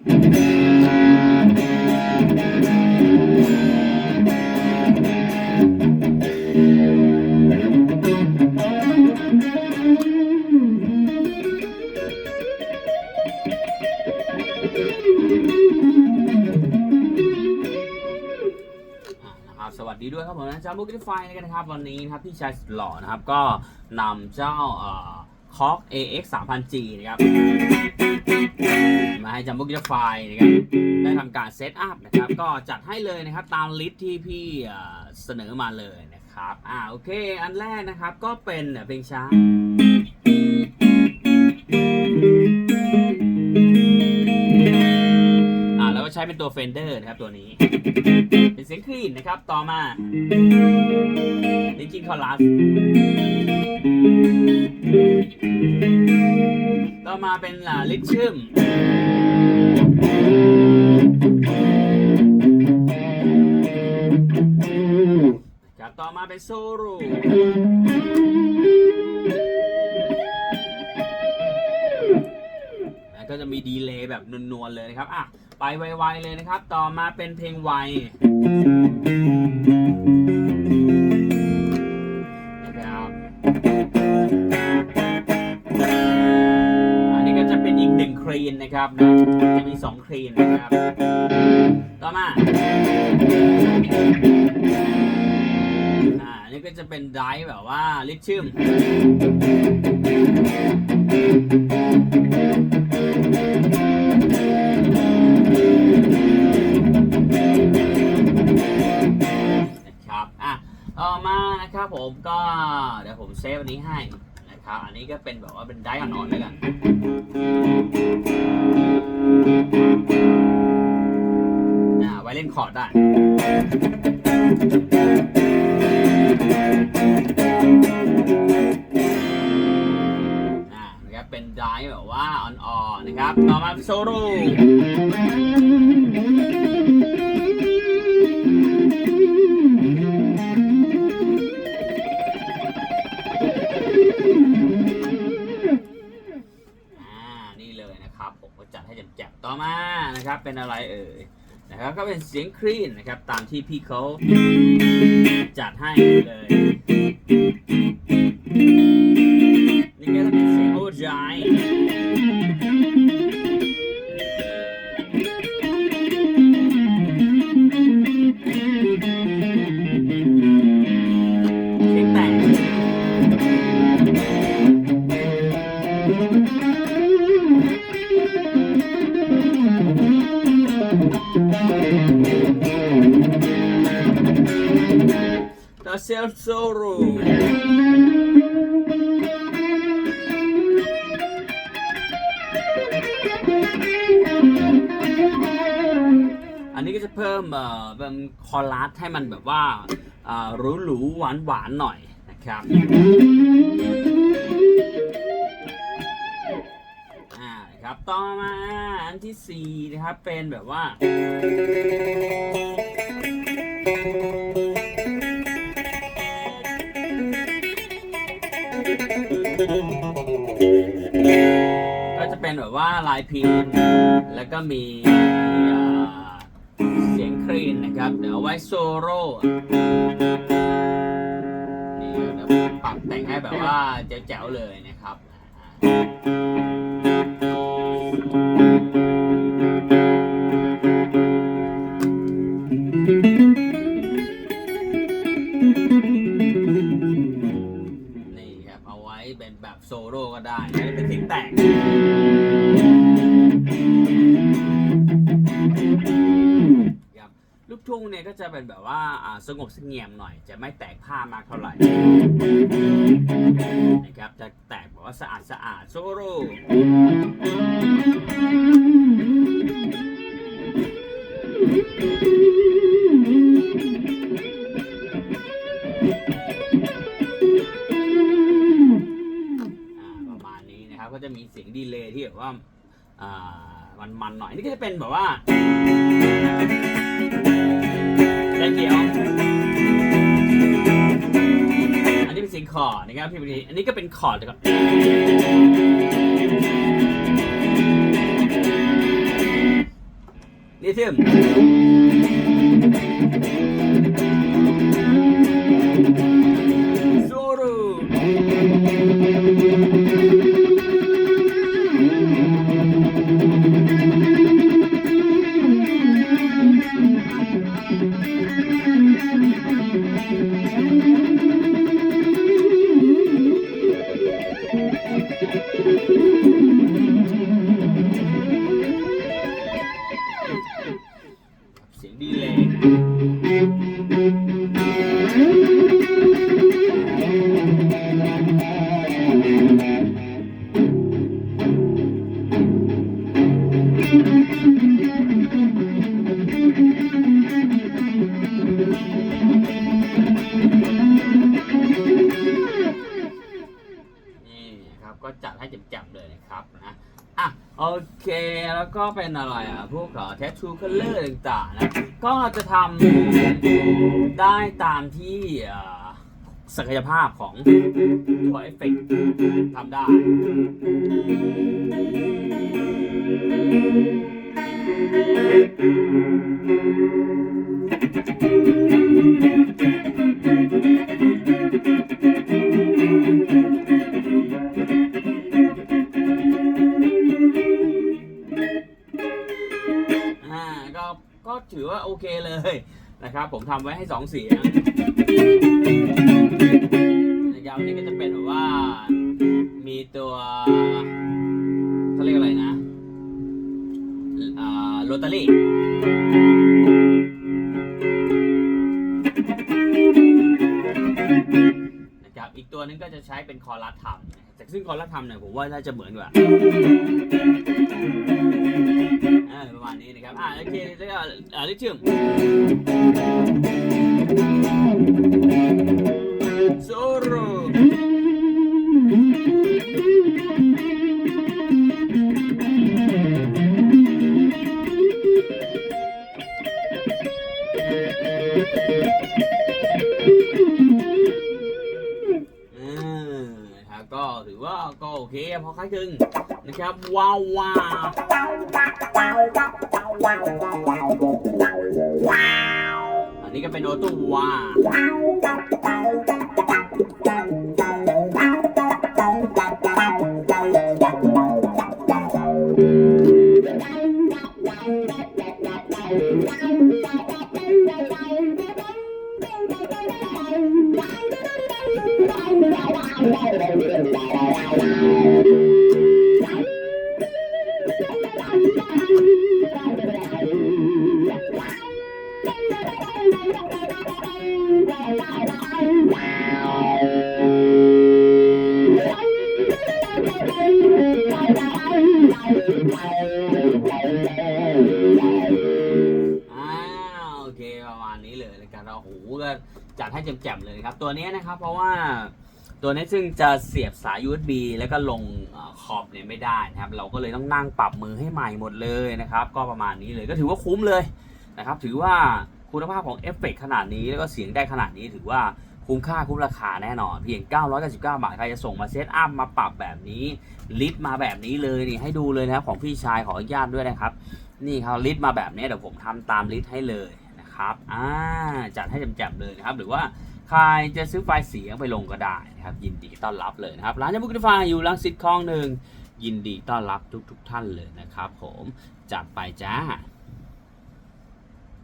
ครับสวัสดีด้วยครับผมนะจ้าบุกกี้ไฟนะครับวันนี้นะครับพี่ชายสุดหล่อนะครับก็นำเจ้าคอ ก AX 3000G นะครับ มาให้จัมโบ้กิฟไฟนะครับ ได้ทำการเซตอัพนะครับ ก็จัดให้เลยนะครับ ตามลิสต์ที่พี่เสนอมาเลยนะครับ อ่าโอเค อันแรกนะครับก็เป็นเพลงช้าอ่าแล้วใช้เป็นตัวเฟนเดอร์นะครับตัวนี้ เป็นเสียงคลีนนะครับ ต่อมาลิจินคอรัส ต่อมาเป็นลิชชิมครับต่อมาเป็นโซโรูแล้วก็จะมีดีเลย์แบบนวลๆเลยนะครับ อะ ไปไวๆเลยนะครับ ต่อมาเป็นเพลงไว นะครับนะจะมีสองครีนนะครับ ต่อมาอ่านี่ก็จะเป็นไดฟ์แบบว่าลิชชิมนะครับอะต่อมานะครับผมก็เดี๋ยวผมเซฟอันนี้ให้นะครับ อันนี้ก็เป็นแบบว่าเป็นไดฟ์อ่อนๆแล้วกัน คอร์ดได้อ่านะครับ เป็นไดฟ์แบบว่าอ่อนๆนะครับ ต่อมาโซโล่อ่านี่เลยนะครับผมก็จัดให้แจ่มๆต่อมานะครับ เป็นอะไรเอ่ย นะครับก็เป็นเสียงคลีนนะครับ ตามที่พี่เขาจัดให้เลย self Sorrow อันนี้ก็จะเพิ่มเอ่อเป็นคอรัสให้มันแบบว่าอ่าหรูหรูหวานหวานหน่อยนะครับอ่าครับต่อมาอันที่สี่นะครับ เป็นแบบว่า เป็นแบบว่าลายพิมพ์แล้วก็มีเสียงครีนนะครับ เดี๋ยวไว้โซโล่นี่เดี๋ยวปรับแต่งให้แบบว่าแจ๋วๆเลยนะครับ ทุ่งเนี่ยก็จะเป็นแบบว่าอ่าสงบเงียมหน่อย จะไม่แตกผ้ามากเท่าไหร่นะครับจะแตกแบบว่าสะอาดสะอาดโซโล่ประมาณนี้นะครับก็จะมีเสียงดีเลย์ที่แบบว่ามันๆหน่อยนี่ก็จะเป็นแบบว่า นี้เป็นเสียงคอนะครับพี่บดีอันนี้ก็เป็นคอร์ดนะครับลิทึม จัดให้แจ่มๆเลยนะครับนะอะโอเคแล้วก็เป็นอะไรอะพวกแททูคัลเลอร์ต่างๆนะก็จะทำได้ตามที่ศักยภาพของตัวเอฟเฟกต์ทำได้ ก็ถือว่าโอเคเลยนะครับ ผมทำไว้ให้สองเสียงนะครับอันนี้ก็จะเป็นแบบว่ามีตัวเขาเรียกอะไรนะอ่าโรตารี่นะครับอีกตัวนึงก็จะใช้เป็นคอรัสทำ นะครับแต่ซึ่งคอรัสทำเนี่ยผมว่าน่าจะเหมือนกว่าอ่าประมาณนี้นะครับอ่าโอเคแล้วก็อ่าลิเทียม ก็โอเคพอคล้ายคลึงนะครับว้าวว้าวอันนี้ก็เป็นโอตูว้า ดให้แจ่มๆเลยครับ ตัวนี้นะครับเพราะว่าตัวนี้ซึ่งจะเสียบสาย USB แล้วก็ลงขอบเนี่ยไม่ได้นะครับ เราก็เลยต้องนั่งปรับมือให้ใหม่หมดเลยนะครับ ก็ประมาณนี้เลยก็ถือว่าคุ้มเลยนะครับ ถือว่าคุณภาพของเอฟเฟกต์ขนาดนี้แล้วก็เสียงได้ขนาดนี้ถือว่าคุ้มค่าคุ้มราคาแน่นอน เพียง 999 บาทใครจะส่งมาเซตอัพมาปรับแบบนี้ ลิสต์มาแบบนี้เลยนี่ให้ดูเลยนะครับของพี่ชายขออนุญาตด้วยนะครับ นี่ครับลิสต์มาแบบนี้เดี๋ยวผมทำตามลิสต์ให้เลย นะครับ อ่า จัดให้แจ่มๆเลยนะครับ หรือว่าใครจะซื้อไฟล์เสียงไปลงก็ได้นะครับ ยินดีต้อนรับเลยนะครับ ร้านยาบุกไฟอยู่ลังสิตคลองหนึ่ง ยินดีต้อนรับทุกๆทท่านเลยนะครับ ผม จัดไปจ้า